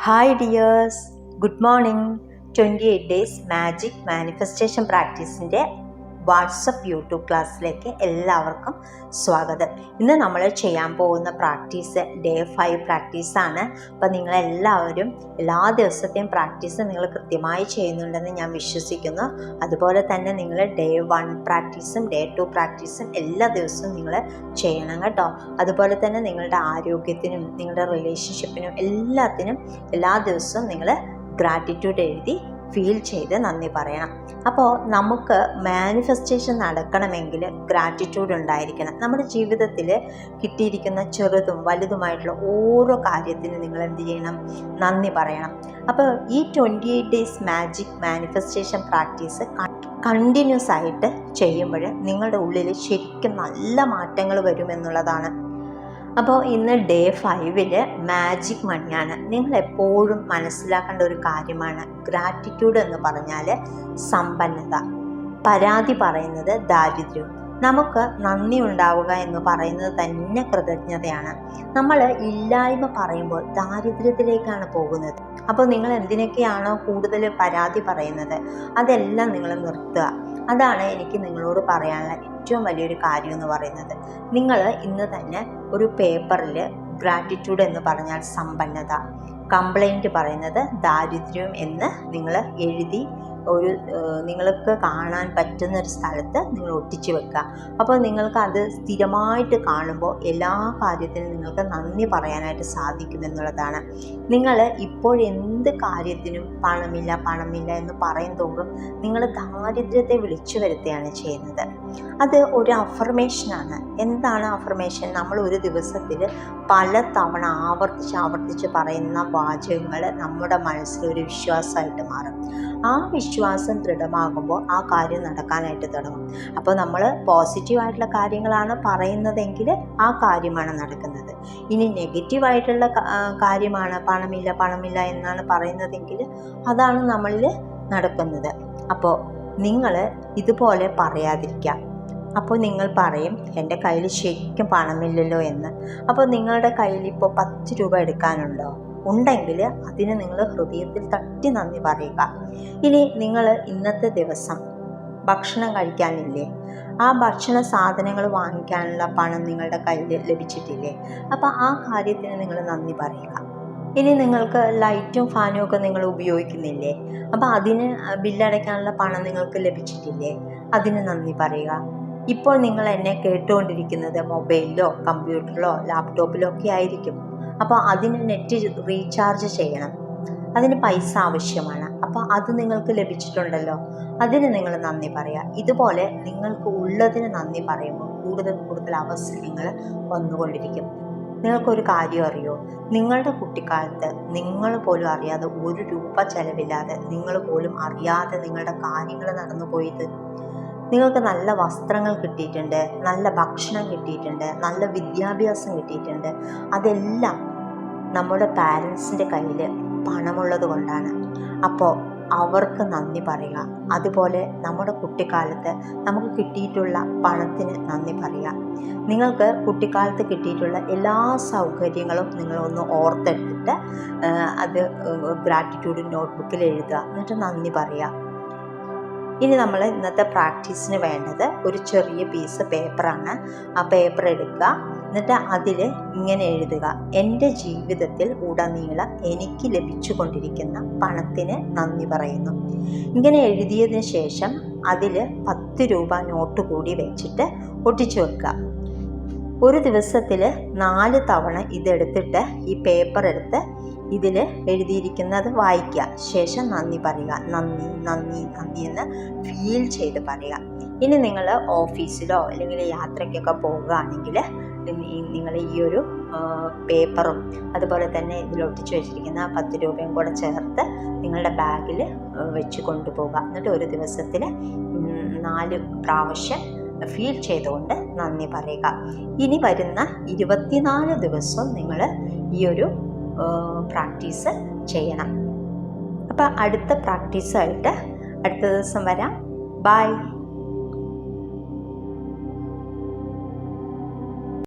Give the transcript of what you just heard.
Hi dears good morning twenty eight days magic manifestation പ്രാക്ടീസിന്റെ WhatsApp YouTube ക്ലാസ്സിലേക്ക് എല്ലാവർക്കും സ്വാഗതം. ഇന്ന് നമ്മൾ ചെയ്യാൻ പോകുന്ന പ്രാക്ടീസ് ഡേ ഫൈവ് പ്രാക്ടീസാണ് അപ്പോൾ നിങ്ങളെല്ലാവരും എല്ലാ ദിവസത്തെയും പ്രാക്ടീസ് നിങ്ങൾ കൃത്യമായി ചെയ്യുന്നുണ്ടെന്ന് ഞാൻ വിശ്വസിക്കുന്നു. അതുപോലെ തന്നെ നിങ്ങൾ ഡേ വൺ പ്രാക്ടീസും ഡേ ടു പ്രാക്ടീസും എല്ലാ ദിവസവും നിങ്ങൾ ചെയ്യണം കേട്ടോ. അതുപോലെ തന്നെ നിങ്ങളുടെ ആരോഗ്യത്തിനും നിങ്ങളുടെ റിലേഷൻഷിപ്പിനും എല്ലാത്തിനും എല്ലാ ദിവസവും നിങ്ങൾ ഗ്രാറ്റിറ്റ്യൂഡ് എഴുതി ഫീൽ ചെയ്ത് നന്ദി പറയണം. അപ്പോൾ നമുക്ക് മാനിഫെസ്റ്റേഷൻ നടക്കണമെങ്കിൽ ഗ്രാറ്റിറ്റ്യൂഡ് ഉണ്ടായിരിക്കണം. നമ്മുടെ ജീവിതത്തിൽ കിട്ടിയിരിക്കുന്ന ചെറുതും വലുതുമായിട്ടുള്ള ഓരോ കാര്യത്തിനും നിങ്ങൾ എന്ത് ചെയ്യണം? നന്ദി പറയണം. അപ്പോൾ ഈ twenty eight days magic manifestation practice continuous ആയിട്ട് ചെയ്യുമ്പോൾ നിങ്ങളുടെ ഉള്ളിൽ ശരിക്കും നല്ല മാറ്റങ്ങൾ വരുമെന്നുള്ളതാണ് അപ്പോൾ ഇന്ന് ഡേ ഫൈവിൽ മാജിക് മണിയാണ് നിങ്ങൾ എപ്പോഴും മനസ്സിലാക്കേണ്ട ഒരു കാര്യമാണ്. ഗ്രാറ്റിറ്റ്യൂഡ് എന്ന് പറഞ്ഞാൽ സമ്പന്നത. പരാതി പറയുന്നത് ദാരിദ്ര്യം. നമുക്ക് നന്ദി ഉണ്ടാവുക എന്ന് പറയുന്നത് തന്നെ കൃതജ്ഞതയാണ്. നമ്മൾ ഇല്ലായ്മ പറയുമ്പോൾ ദാരിദ്ര്യത്തിലേക്കാണ് പോകുന്നത്. അപ്പോൾ നിങ്ങൾ എന്തിനൊക്കെയാണോ കൂടുതൽ പരാതി പറയുന്നത് അതെല്ലാം നിങ്ങൾ നിർത്തുക. അതാണ് എനിക്ക് നിങ്ങളോട് പറയാനുള്ള ഏറ്റവും വലിയൊരു കാര്യം എന്ന് പറയുന്നത്. നിങ്ങൾ ഇന്ന് തന്നെ ഒരു പേപ്പറിൽ ഗ്രാറ്റിറ്റ്യൂഡ് എന്ന് പറഞ്ഞാൽ സമ്പന്നത കംപ്ലൈന്റ് പറയുന്നത് ദാരിദ്ര്യം എന്ന് നിങ്ങൾ എഴുതി ഒരു നിങ്ങൾക്ക് കാണാൻ പറ്റുന്ന ഒരു സ്ഥലത്ത് നിങ്ങൾ ഒട്ടിച്ചു വെക്കുക. അപ്പോൾ നിങ്ങൾക്ക് അത് സ്ഥിരമായിട്ട് കാണുമ്പോൾ എല്ലാ കാര്യത്തിനും നിങ്ങൾക്ക് നന്ദി പറയാനായിട്ട് സാധിക്കുമെന്നുള്ളതാണ് നിങ്ങൾ ഇപ്പോഴെന്ത് കാര്യത്തിനും പണമില്ല പണമില്ല എന്ന് പറയും തോറും നിങ്ങൾ ദാരിദ്ര്യത്തെ വിളിച്ചു വരുത്തുകയാണ് ചെയ്യുന്നത്. അത് ഒരു അഫർമേഷനാണ് എന്താണ് അഫർമേഷൻ നമ്മൾ ഒരു ദിവസത്തിൽ പല തവണ ആവർത്തിച്ച് ആവർത്തിച്ച് പറയുന്ന വാചകങ്ങൾ നമ്മുടെ മനസ്സിൽ ഒരു വിശ്വാസമായിട്ട് മാറും. ആ വിശ്വാസം ദൃഢമാകുമ്പോൾ ആ കാര്യം നടക്കാനായിട്ട് തുടങ്ങും. അപ്പോൾ നമ്മൾ പോസിറ്റീവായിട്ടുള്ള കാര്യങ്ങളാണ് പറയുന്നതെങ്കിൽ ആ കാര്യമാണ് നടക്കുന്നത്. ഇനി നെഗറ്റീവായിട്ടുള്ള കാര്യമാണ് പണമില്ല പണമില്ല എന്നാണ് പറയുന്നതെങ്കിൽ അതാണ് നമ്മളിൽ നടക്കുന്നത്. അപ്പോൾ നിങ്ങൾ ഇതുപോലെ പറയാതിരിക്കുക അപ്പോൾ നിങ്ങൾ പറയും എന്റെ കയ്യിൽ ശരിക്കും പണമില്ലല്ലോ എന്ന്. അപ്പോൾ നിങ്ങളുടെ കയ്യിൽ ഇപ്പോൾ പത്ത് രൂപ എടുക്കാനുണ്ടോ? ഉണ്ടെങ്കിൽ അതിന് നിങ്ങൾ ഹൃദയത്തിൽ തട്ടി നന്ദി പറയുക. ഇനി നിങ്ങൾ ഇന്നത്തെ ദിവസം ഭക്ഷണം കഴിക്കാനില്ലേ? ആ ഭക്ഷണ സാധനങ്ങൾ വാങ്ങിക്കാനുള്ള പണം നിങ്ങളുടെ കയ്യിൽ ലഭിച്ചിട്ടില്ലേ? അപ്പോൾ ആ കാര്യത്തിന് നിങ്ങൾ നന്ദി പറയുക. ഇനി നിങ്ങൾക്ക് ലൈറ്റും ഫാനും ഒക്കെ നിങ്ങൾ ഉപയോഗിക്കുന്നില്ലേ? അപ്പോൾ അതിന് ബില്ലടയ്ക്കാനുള്ള പണം നിങ്ങൾക്ക് ലഭിച്ചിട്ടില്ലേ? അതിന് നന്ദി പറയുക. ഇപ്പോൾ നിങ്ങൾ എന്നെ കേട്ടുകൊണ്ടിരിക്കുന്നത് മൊബൈലിലോ കമ്പ്യൂട്ടറിലോ ലാപ്ടോപ്പിലോ ഒക്കെ ആയിരിക്കും. അപ്പോൾ അതിന് നെറ്റ് റീചാർജ് ചെയ്യണം. അതിന് പൈസ ആവശ്യമാണ്. അപ്പോൾ അത് നിങ്ങൾക്ക് ലഭിച്ചിട്ടുണ്ടല്ലോ. അതിന് നിങ്ങൾ നന്ദി പറയുക. ഇതുപോലെ നിങ്ങൾക്ക് ഉള്ളതിന് നന്ദി പറയുമ്പോൾ കൂടുതൽ കൂടുതൽ അവസരങ്ങൾ വന്നുകൊണ്ടിരിക്കും. നിങ്ങൾക്കൊരു കാര്യം അറിയോ? നിങ്ങളുടെ കുട്ടിക്കാലത്ത് നിങ്ങൾ പോലും അറിയാതെ ഒരു രൂപ ചെലവില്ലാതെ നിങ്ങൾ പോലും അറിയാതെ നിങ്ങളുടെ കാര്യങ്ങൾ നടന്നു പോയത്. നിങ്ങൾക്ക് നല്ല വസ്ത്രങ്ങൾ കിട്ടിയിട്ടുണ്ട് നല്ല ഭക്ഷണം കിട്ടിയിട്ടുണ്ട് നല്ല വിദ്യാഭ്യാസം കിട്ടിയിട്ടുണ്ട്. അതെല്ലാം നമ്മുടെ പാരൻസിന്റെ കയ്യിൽ പണമുള്ളത് കൊണ്ടാണ്. അപ്പോൾ അവർക്ക് നന്ദി പറയുക. അതുപോലെ നമ്മുടെ കുട്ടിക്കാലത്ത് നമുക്ക് കിട്ടിയിട്ടുള്ള പണത്തിന് നന്ദി പറയുക. നിങ്ങൾക്ക് കുട്ടിക്കാലത്ത് കിട്ടിയിട്ടുള്ള എല്ലാ സൗകര്യങ്ങളും നിങ്ങളൊന്ന് ഓർത്തെടുത്തിട്ട് അത് ഗ്രാറ്റിറ്റ്യൂഡ് നോട്ട്ബുക്കിൽ എഴുതുക. എന്നിട്ട് നന്ദി പറയുക. ഇനി നമ്മൾ ഇന്നത്തെ പ്രാക്ടീസിന് വേണ്ടത് ഒരു ചെറിയ പീസ് പേപ്പറാണ് ആ പേപ്പർ എടുക്കുക. എന്നിട്ട് അതിൽ ഇങ്ങനെ എഴുതുക എന്റെ ജീവിതത്തിൽ ഉടനീളം എനിക്ക് ലഭിച്ചുകൊണ്ടിരിക്കുന്ന പണത്തിന് നന്ദി പറയുന്നു. ഇങ്ങനെ എഴുതിയതിന് ശേഷം അതിൽ പത്ത് രൂപ നോട്ട് കൂടി വെച്ചിട്ട് ഒട്ടിച്ചു വെക്കുക. ഒരു ദിവസത്തിൽ നാല് തവണ ഇതെടുത്തിട്ട് ഈ പേപ്പർ എടുത്ത് ഇതിൽ എഴുതിയിരിക്കുന്നത് വായിക്കുക. ശേഷം നന്ദി പറയുക. നന്ദി നന്ദി നന്ദി എന്ന് ഫീൽ ചെയ്ത് പറയുക. ഇനി നിങ്ങൾ ഓഫീസിലോ അല്ലെങ്കിൽ യാത്രയ്ക്കൊക്കെ പോകുകയാണെങ്കിൽ നിങ്ങൾ ഈ ഒരു പേപ്പറും അതുപോലെ തന്നെ ഇതിൽ ഒട്ടിച്ചു വെച്ചിരിക്കുന്ന പത്ത് രൂപയും കൂടെ ചേർത്ത് നിങ്ങളുടെ ബാഗിൽ വെച്ച് കൊണ്ടുപോകുക എന്നിട്ട് ഒരു ദിവസത്തിൽ നാല് പ്രാവശ്യം ഫീൽ ചെയ്തുകൊണ്ട് നന്ദി പറയുക. ഇനി വരുന്ന ഇരുപത്തിനാല് ദിവസം നിങ്ങൾ ഈ ഒരു പ്രാക്ടീസ് ചെയ്യണം. അപ്പോൾ അടുത്ത പ്രാക്ടീസായിട്ട് അടുത്ത ദിവസം വരാം. ബായ്